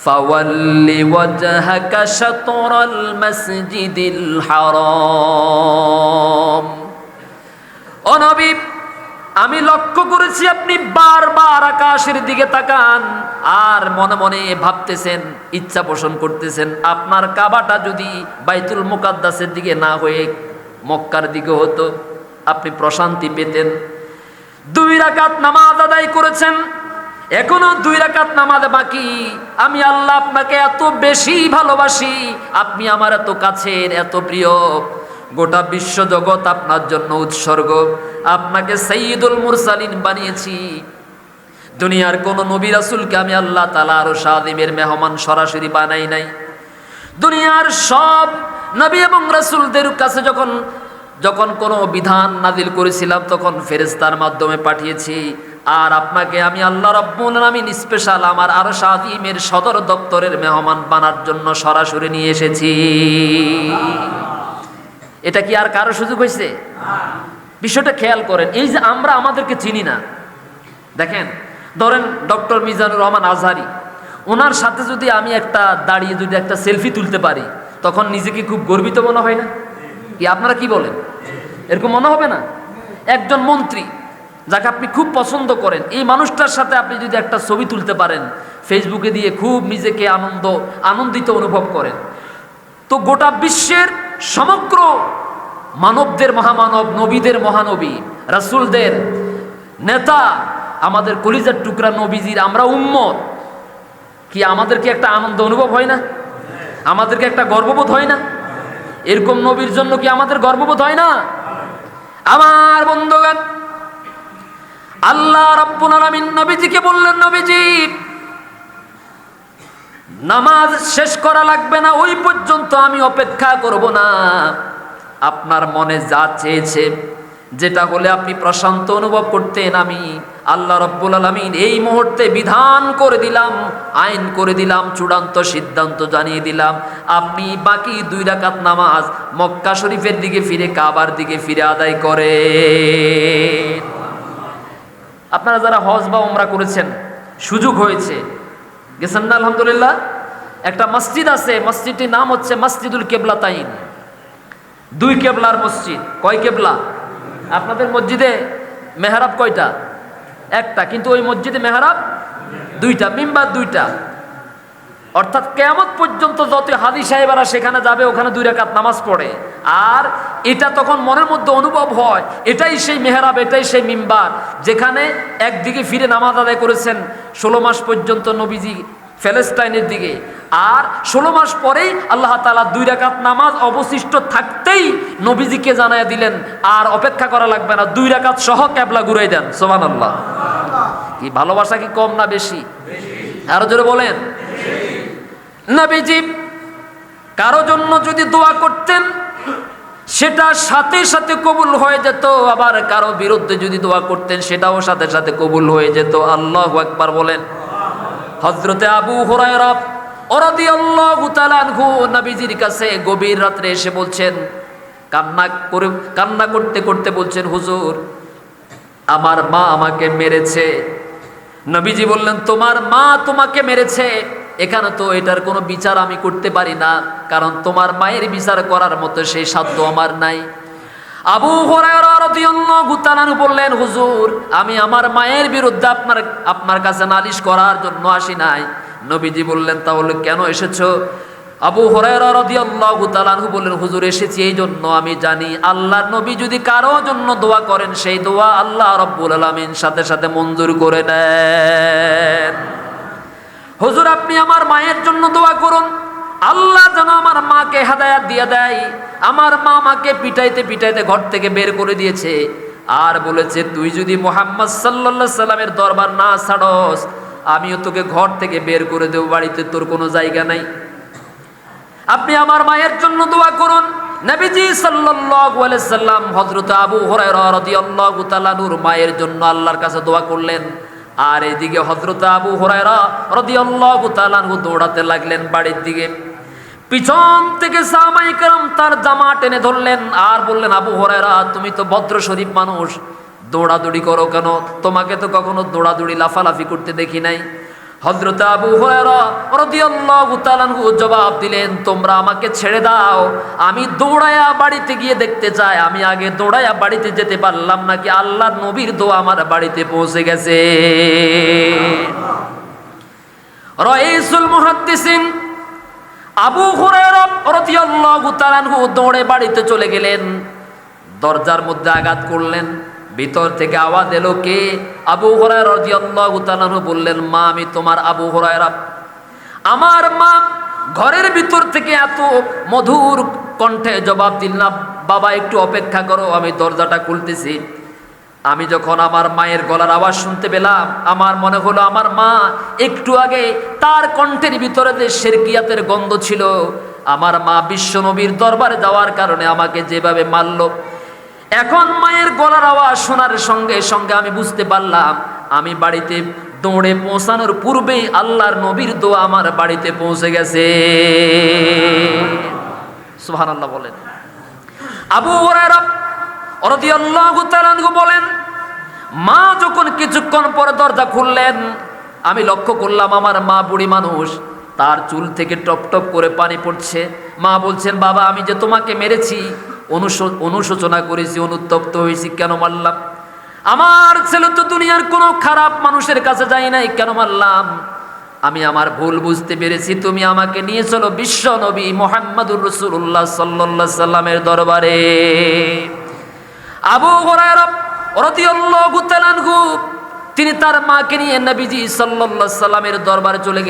فول وجهك شطر المسجد الحرام ও নবী আমি লক্ষ্য করেছি আপনি বারবার আকাশের দিকে তাকান আর মনে মনে ভাবতেছেন ইচ্ছা পোষণ করতেছেন আপনার কাবাটা যদি বাইতুল মুকাদ্দাসের দিকে না হয়ে মক্কার দিকে হতো আপনি প্রশান্তি পেতেন দুই রাকাত নামাজ আদায় করেছেন এখনও দুই রাকাত নামাজ বাকি। আমি আল্লাহ আপনাকে এত বেশি ভালোবাসি। আপনি আমার এত কাছের, এত প্রিয়। গোটা বিশ্ব জগৎ আপনার জন্য উৎসর্গ। আপনাকে সঈদুল মুরসালিন বানিয়েছি। দুনিয়ার কোন নবী রাসুলকে আমি আল্লাহ তালা আরও সাদিমের মেহমান সরাসরি বানাই নাই। দুনিয়ার সব নবী এবং রাসুলদের কাছে যখন যখন কোনো বিধান নাজিল করেছিলাম, তখন ফেরেস্তার মাধ্যমে পাঠিয়েছি। আর আপনাকে আমি আল্লাহ রব্বুল আমিন স্পেশাল আমার আরও সাদিমের সদর দপ্তরের মেহমান বানার জন্য সরাসরি নিয়ে এসেছি। এটা কি আর কারও সুযোগ হয়েছে? বিষয়টা খেয়াল করেন, এই যে আমরা আমাদেরকে চিনি না। দেখেন, ধরেন ডক্টর মিজানুর রহমান আজহারি, ওনার সাথে যদি আমি একটা দাঁড়িয়ে যদি একটা সেলফি তুলতে পারি, তখন নিজেকে খুব গর্বিত মনে হয় না? কি আপনারা কি বলেন? এরকম মনে হবে না? একজন মন্ত্রী যাকে আপনি খুব পছন্দ করেন। এই মানুষটার সাথে আপনি যদি একটা ছবি তুলতে পারেন ফেসবুকে দিয়ে খুব নিজেকে আনন্দ, আনন্দিত অনুভব করেন। তো গোটা বিশ্বের সমগ্র মানবদের মহামানব, নবীদের মহানবী, রাসুলদের নেতা, আমাদের কলিজার টুকরা নবীজির আমরা উম্মত, কি আমাদেরকে একটা আনন্দ অনুভব হয় না? আমাদেরকে একটা গর্ববোধ হয় না? এরকম নবীর জন্য কি আমাদের গর্ববোধ হয় না? আমার বন্ধুগান আল্লাহ রাব্বুল নবীজিকে বললেন, নবীজি, নামাজ শেষ করা লাগবে না, ওই পর্যন্ত আমি অপেক্ষা করব না। আপনার মনে যা চেয়েছে, যেটা হলে আপনি প্রশান্ত অনুভব করতেন, আমি আল্লাহ রব্বুল আলমিন এই মুহূর্তে বিধান করে দিলাম, আইন করে দিলাম, চূড়ান্ত সিদ্ধান্ত জানিয়ে দিলাম। আপনি বাকি দুই রাকাত নামাজ মক্কা শরীফের দিকে ফিরে, কাবার দিকে ফিরে আদায় করে আপনারা যারা হজ বা ওমরা করেছেন, সুযোগ হয়েছে। গেছেন না, আলহামদুলিল্লাহ? একটা মসজিদ আছে, মসজিদটির নাম হচ্ছে মসজিদুল কেবলা তাইন। দুই কেবলার মসজিদ। কয় কেবলা? আপনাদের মসজিদে মেহরাব কয়টা? একটা, কিন্তু ওই মসজিদে মেহরাব দুইটা, মিম্বার দুইটা। অর্থাৎ কেমত পর্যন্ত যত হাদি সাহেবেরা সেখানে যাবে, ওখানে দুই রাকাত নামাজ পড়ে। আর এটা তখন মনের মধ্যে অনুভব হয়, এটাই সেই মেহরাব, এটাই সেই মিম্বার, যেখানে একদিকে ফিরে নামাজ আদায় করেছেন ষোলো মাস পর্যন্ত নবীজি ফ্যালেস্টাইনের দিকে। আর ষোলো মাস পরেই আল্লাহ তালা দুই রাকাত নামাজ অবশিষ্ট থাকতেই নবীজিকে জানায় দিলেন, আর অপেক্ষা করা লাগবে না, দুই রাকাত সহ ক্যাবলা ঘুরাই দেন। সোমান আল্লাহ কি ভালোবাসা কি কম না বেশি? আরও জোরে বলেন। নবীজি, কারও জন্য যদি দোয়া করতেন, সেটা সাথে সাথে কবুল হয়ে যেত। আবার কারও বিরুদ্ধে যদি দোয়া করতেন, সেটাও সাথে সাথে কবুল হয়ে যেত। আল্লাহ একবার বলেন। হজরতে আবু হরায়রা অরাদি আল্লাহ তালানহু নবীজির কাছে গভীর রাত্রে এসে বলছেন, কান্না করে, কান্না করতে করতে বলছেন, হুজুর, আমার মা আমাকে মেরেছে। নবীজি বললেন, তোমার মা তোমাকে মেরেছে? এখানে তো এটার কোনো বিচার আমি করতে পারি না, কারণ তোমার মায়ের বিচার করার মতো সেই সাধ্য আমার নাই। আবু হুরায়রা বললেন, হুজুর, আমি আমার মায়ের বিরুদ্ধে আপনার আপনার কাছে নালিশ করার জন্য আসি নাই। নবীজি বললেন, তাহলে কেন এসেছ? আবু তাআলাহু বললেন, হুজুর, এসেছি এই জন্য, আমি জানি আল্লাহ নবী যদি কারও জন্য দোয়া করেন, সেই দোয়া আল্লাহ রব্বুল আলামিন সাথে সাথে মঞ্জুর করে হুজুর আপনি আমার মায়ের জন্য দোয়া করুন। আল্লাহ যেন আমার মাকে হেদায়াত দিয়ে দেয়। আমার মা মাকে পিটাইতে পিটাইতে ঘর থেকে বের করে দিয়েছে। আর বলেছে, তুই যদি মোহাম্মদ সাল্লাল্লাহু সাল্লামের দরবার না ছাড়স, আমিও তোকে ঘর থেকে বের করে দেব, বাড়িতে তোর কোনো জায়গা নাই। আপনি আমার মায়ের জন্য দোয়া করুন। নবীজি সাল্লাম হযরত আবু হুরায়রা রাদিয়াল্লাহু তাআলা মায়ের জন্য আল্লাহর কাছে দোয়া করলেন। আর এইদিকে হজরত আবু হরাইরা দৌড়াতে লাগলেন বাড়ির দিকে। পিছন থেকে তার জামা টেনে ধরলেন আর বললেন, আবু হরাইরা তুমি তো ভদ্র শরীফ মানুষ, দৌড়াদৌড়ি করো কেন? তোমাকে তো কখনো দৌড়াদৌড়ি, লাফালাফি করতে দেখি নাই। হযরত আবু আনহু জবাব দিলেন, তোমরা আমাকে ছেড়ে দাও। আমি দৌড়ায়া বাড়িতে গিয়ে দেখতে চাই। আমি আগে দৌড়ায়া বাড়িতে যেতে পারলাম নাকি আল্লাহর নবীর দোয়া আমার বাড়িতে পৌঁছে গেছে? রইসুল মুহাদ্দিসিন আবু আনহু দৌড়ে বাড়িতে চলে গেলেন। দরজার মধ্যে আঘাত করলেন। ভিতর থেকে আওয়াজ এলো কে? আবু হরায় রাদিয়াল্লাহু তাআলা বললেন, মা, আমি তোমার আবু হরায়রা। আমার মা ঘরের ভিতর থেকে এত মধুর কণ্ঠে জবাব দিল, না, বাবা, একটু অপেক্ষা করো, আমি দরজাটা খুলতেছি। আমি যখন আমার মায়ের গলার আওয়াজ শুনতে পেলাম, আমার মনে হলো আমার মা একটু আগে তার কণ্ঠের ভিতরে যে শেরকিয়াতের গন্ধ ছিল, আমার মা বিশ্বনবীর দরবারে যাওয়ার কারণে আমাকে যেভাবে মারলো এখন মায়ের গলার আওয়াজ শোনার সঙ্গে সঙ্গে আমি বুঝতে পারলাম, আমি বাড়িতে দৌড়ে পৌঁছানোর পূর্বেই আল্লাহর নবীর দোয়া আমার বাড়িতে পৌঁছে গেছে। সুহান আল্লাহ বলেন। আবু বলেন, মা যখন কিছুক্ষণ পরে দরজা খুললেন, আমি লক্ষ্য করলাম আমার মা বুড়ি মানুষ, তার চুল থেকে টপ টপ করে পানি পড়ছে। মা বলছেন, বাবা, আমি যে তোমাকে মেরেছি অনুশোচনা করেছি, অনুতপ্ত হয়েছি, কেন মারলাম? আমার ছেলে তো দুনিয়ার কোনো খারাপ মানুষের কাছে যাই নাই, কেন মারলাম? আমি আমার ভুল বুঝতে পেরেছি, তুমি আমাকে নিয়ে চলো বিশ্ব নবী মোহাম্মদুর রসুল্লাহ সাল্লাহ সাল্লামের দরবারে। আবু তিনি তার মাকে নিয়ে নবীজি আলাইহি সাল্লামের দরবারে চলে গেলেন।